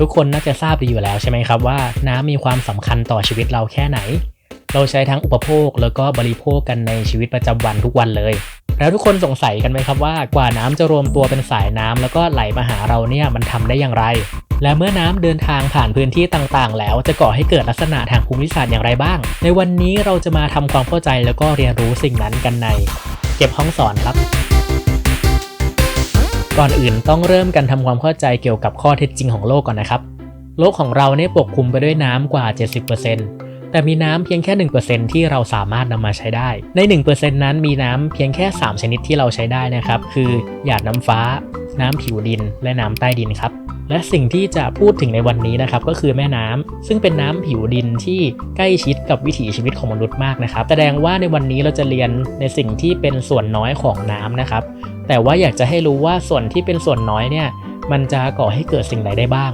ทุกคนน่าจะทราบดีอยู่แล้วใช่ไหมครับว่าน้ำมีความสำคัญต่อชีวิตเราแค่ไหน เราใช้ทั้งอุปโภคแล้วก็บริโภคกันในชีวิตประจำวันทุกวันเลย แล้วทุกคนสงสัยกันไหมครับว่ากว่าน้ำจะรวมตัวเป็นสายน้ำแล้วก็ไหลมาหาเราเนี่ยมันทำได้อย่างไร และเมื่อน้ำเดินทางผ่านพื้นที่ต่างๆ แล้วจะก่อให้เกิดลักษณะทางภูมิศาสตร์อย่างไรบ้าง ในวันนี้เราจะมาทำความเข้าใจแล้วก็เรียนรู้สิ่งนั้นกันใน เก็บห้องสอนครับ ก่อนอื่นต้องเริ่มกันทำความเข้าใจเกี่ยวกับข้อเท็จจริงของโลกก่อนนะครับ โลกของเราเนี่ยปกคลุมไปด้วยน้ำกว่า 70%แต่มีน้ำเพียงแค่ 1%ที่เราสามารถนำมาใช้ได้ ใน 1%นั้นมีน้ำเพียงแค่ 3 ชนิดที่เราใช้ได้นะครับ คือหยาดน้ำฟ้า น้ำผิวดิน และน้ำใต้ดินครับและสิ่งที่จะพูดถึงในวันนี้นะครับก็คือแม่น้ำซึ่งเป็นน้ำผิวดินที่ใกล้ชิดกับวิถีชีวิตของมนุษย์มากนะครับ แสดงว่าในวันนี้เราจะเรียนในสิ่งที่เป็นส่วนน้อยของน้ำนะครับ แต่ว่าอยากจะให้รู้ว่าส่วนที่เป็นส่วนน้อยเนี่ย มันจะก่อให้เกิดสิ่งใดได้บ้าง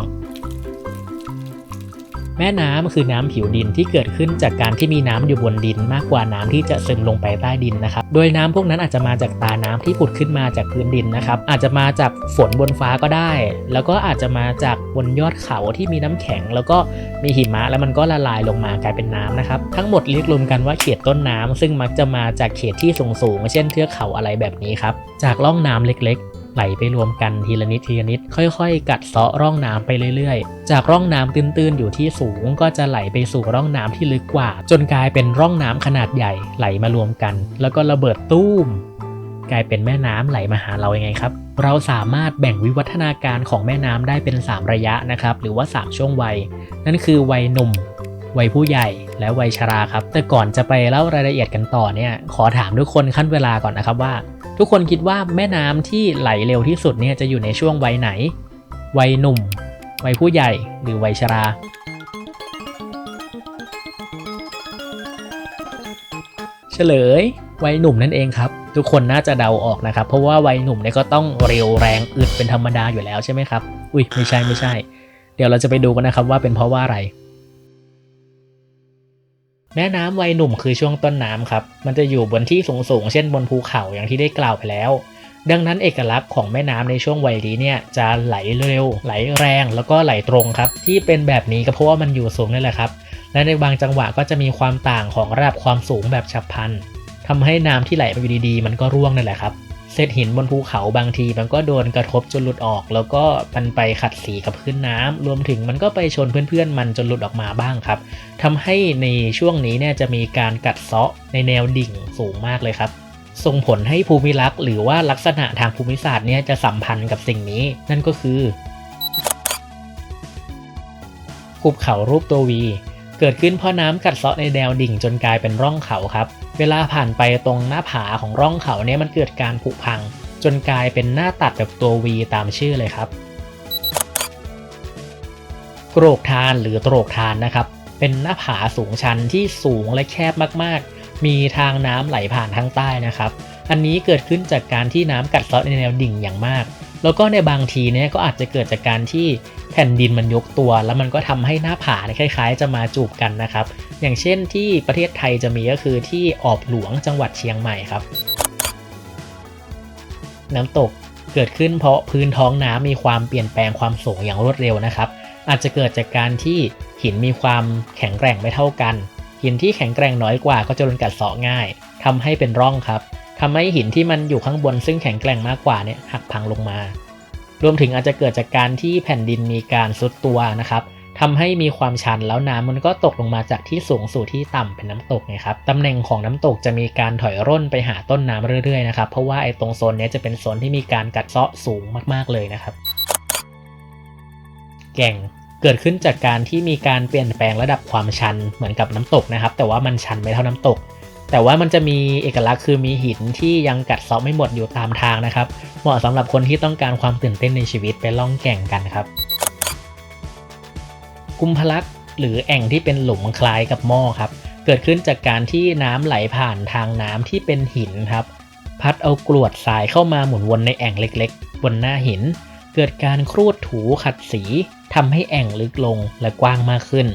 แม่น้ำคือน้ำผิวดินที่เกิดขึ้นจากการที่มีน้ำอยู่บนดินมากกว่าน้ำที่จะซึมลงไปใต้ดินนะครับ โดยน้ำพวกนั้นอาจจะมาจากตาน้ำที่ผุดขึ้นมาจากพื้นดินนะครับ อาจจะมาจากฝนบนฟ้าก็ได้ แล้วก็อาจจะมาจากบนยอดเขาที่มีน้ำแข็ง แล้วก็มีหิมะแล้วมันก็ละลายลงมากลายเป็นน้ำนะครับ ทั้งหมดเรียกรวมกันว่าเขตต้นน้ำซึ่งมักจะมาจากเขตที่สูงๆเช่นเทือกเขาอะไรแบบนี้ครับ จากร่องน้ำเล็กๆ ไหลไปรวมกันทีละนิดทีละนิด ค่อยๆ กัดเซาะร่องน้ำไปเรื่อยๆ จากร่องน้ำตื้นๆ อยู่ที่สูงก็จะไหลไปสู่ร่องน้ำที่ลึกกว่า จนกลายเป็นร่องน้ำขนาดใหญ่ไหลมารวมกัน แล้วก็ระเบิดตู้ม กลายเป็นแม่น้ำไหลมาหาเรายังไงครับเราสามารถแบ่งวิวัฒนาการของแม่น้ำได้เป็น 3 ระยะนะครับ หรือว่า 3 ช่วงวัย นั่นคือวัยหนุ่ม วัยผู้ใหญ่และวัยชราครับ แต่ก่อนจะไปเล่ารายละเอียดกันต่อเนี่ยขอถามทุกคนขั้นเวลาก่อนนะครับว่า ทุกคนคิดว่าแม่น้ำที่ไหลเร็วที่สุดเนี่ยจะอยู่ในช่วงวัยไหน วัยหนุ่ม วัยผู้ใหญ่หรือวัยชราเฉลยวัยหนุ่มนั่นเองครับ ทุกคนน่าจะเดาออกนะครับ เพราะว่าวัยหนุ่มเนี่ยก็ต้องเร็วแรงอึดเป็นธรรมดาอยู่แล้วใช่ไหมครับ อุ้ยไม่ใช่ไม่ใช่ เดี๋ยวเราจะไปดูกันนะครับว่าเป็นเพราะว่าอะไร แม่น้ำวัยหนุ่มคือช่วงต้นน้ำครับ มันจะอยู่บนที่สูงๆ เช่นบนภูเขาอย่างที่ได้กล่าวไปแล้ว ดังนั้นเอกลักษณ์ของแม่น้ำในช่วงวัยนี้เนี่ยจะไหลเร็ว ไหลแรง แล้วก็ไหลตรงครับ ที่เป็นแบบนี้ก็เพราะว่ามันอยู่สูงนี่แหละครับ และในบางจังหวะก็จะมีความต่างของระดับความสูงแบบฉับพลันทำให้น้ำที่ไหลไปอยู่ดีๆ มันก็ร่วงนั่นแหละครับ เศษหินบนภูเขาบางทีมันก็โดนกระทบจนหลุดออก แล้วก็มันไปขัดสีกับพื้นน้ำรวมถึงมันก็ไปชนเพื่อนๆ มันจนหลุดออกมาบ้างครับทำให้ในช่วงนี้เนี่ยจะมีการกัดเซาะในแนวดิ่งสูงมากเลยครับส่งผลให้ภูมิลักษณ์หรือว่าลักษณะทางภูมิศาสตร์เนี่ยจะสัมพันธ์กับสิ่งนี้ นั่นก็คือหุบเขารูปตัววี เกิดขึ้นเพราะน้ำกัดเซาะในแนวดิ่งจนกลายเป็นร่องเขาครับ เวลาผ่านไปตรงหน้าผาของร่องเขาเนี่ยมันเกิดการผุพัง จนกลายเป็นหน้าตัดแบบตัววีตามชื่อเลยครับโกรกทานหรือโตรกทานนะครับ เป็นหน้าผาสูงชันที่สูงและแคบมากๆ มีทางน้ำไหลผ่านทางใต้นะครับ อันนี้เกิดขึ้นจากการที่น้ำกัดเซาะในแนวดิ่งอย่างมาก แล้วก็ในบางทีเนี่ยก็อาจจะเกิดจากการที่แผ่นดินมันยกตัว แล้วมันก็ทำให้หน้าผาเนี่ยคล้าย ๆ จะมาจูบกันนะครับ อย่างเช่นที่ประเทศไทยจะมีก็คือที่ออบหลวงจังหวัดเชียงใหม่ครับ น้ำตกเกิดขึ้นเพราะพื้นท้องน้ำมีความเปลี่ยนแปลงความสูงอย่างรวดเร็วนะครับ อาจจะเกิดจากการที่หินมีความแข็งแกร่งไม่เท่ากัน หินที่แข็งแกร่งน้อยกว่าก็จะโดนกัดเซาะง่ายทำให้เป็นร่องครับทำให้หินที่มันอยู่ข้างบนซึ่งแข็งแกร่งมากกว่าเนี่ยหักพังลงมา รวมถึงอาจจะเกิดจากการที่แผ่นดินมีการซุดตัวนะครับ ทำให้มีความชันแล้วน้ำมันก็ตกลงมาจากที่สูงสู่ที่ต่ำเป็นน้ำตกนะครับตำแหน่งของน้ำตกจะมีการถอยร่นไปหาต้นน้ำเรื่อยๆนะครับเพราะว่าไอ้ตรงโซนนี้จะเป็นโซนที่มีการกัดเซาะสูงมากๆเลยนะครับ แก่งเกิดขึ้นจากการที่มีการเปลี่ยนแปลงระดับความชันเหมือนกับน้ำตกนะครับ แต่ว่ามันชันไม่เท่าน้ำตก แต่ว่ามันจะมีเอกลักษณ์คือมีหินที่ยังกัดเซาะไม่หมดอยู่ตามทางนะครับ เหมาะสำหรับคนที่ต้องการความตื่นเต้นในชีวิตไปล่องแก่งกันครับ กุมพลักหรือแอ่งที่เป็นหลุมคล้ายกับหม้อครับ เกิดขึ้นจากการที่น้ำไหลผ่านทางน้ำที่เป็นหินครับ พัดเอากรวดทรายเข้ามาหมุนวนในแอ่งเล็กๆ บนหน้าหิน เกิดการครูดถูขัดสีทำให้แอ่งลึกลงและกว้างมากขึ้น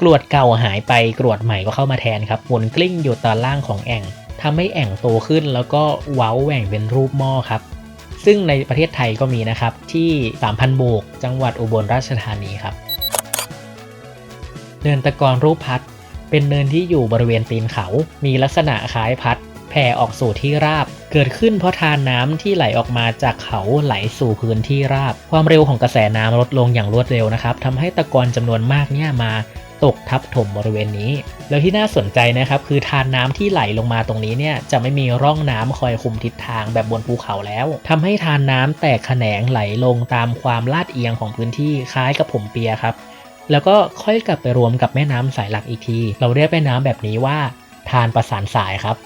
กรวดเก่าหายไปกรวดใหม่ก็เข้ามาแทนครับหมุนกลิ้งอยู่ตอนล่างของแอ่งทำให้แอ่งโตขึ้นแล้วก็เว้าแหว่งเป็นรูปหม้อครับ ซึ่งในประเทศไทยก็มีนะครับที่ 3,000 โบก จังหวัดอุบลราชธานีครับ เนินตะกอนรูปพัด เป็นเนินที่อยู่บริเวณตีนเขา มีลักษณะคล้ายพัดแผ่ออกสู่ที่ราบ เกิดขึ้นเพราะทานน้ำที่ไหลออกมาจากเขาไหลสู่พื้นที่ราบ ความเร็วของกระแสน้ำลดลงอย่างรวดเร็วนะครับทำให้ตะกอนจำนวนมากเนี่ยมาตกทับถมบริเวณนี้ แล้วที่น่าสนใจนะครับ คือทานน้ำที่ไหลลงมาตรงนี้เนี่ยจะไม่มีร่องน้ำคอยคุมทิศทางแบบบนภูเขาแล้วทำให้ทานน้ำแตกแขนงไหลลงตามความลาดเอียงของพื้นที่คล้ายกับผมเปียครับ แล้วก็ค่อยกลับไปรวมกับแม่น้ำสายหลักอีกที เราเรียกแม่น้ำแบบนี้ว่าทานประสานสายครับ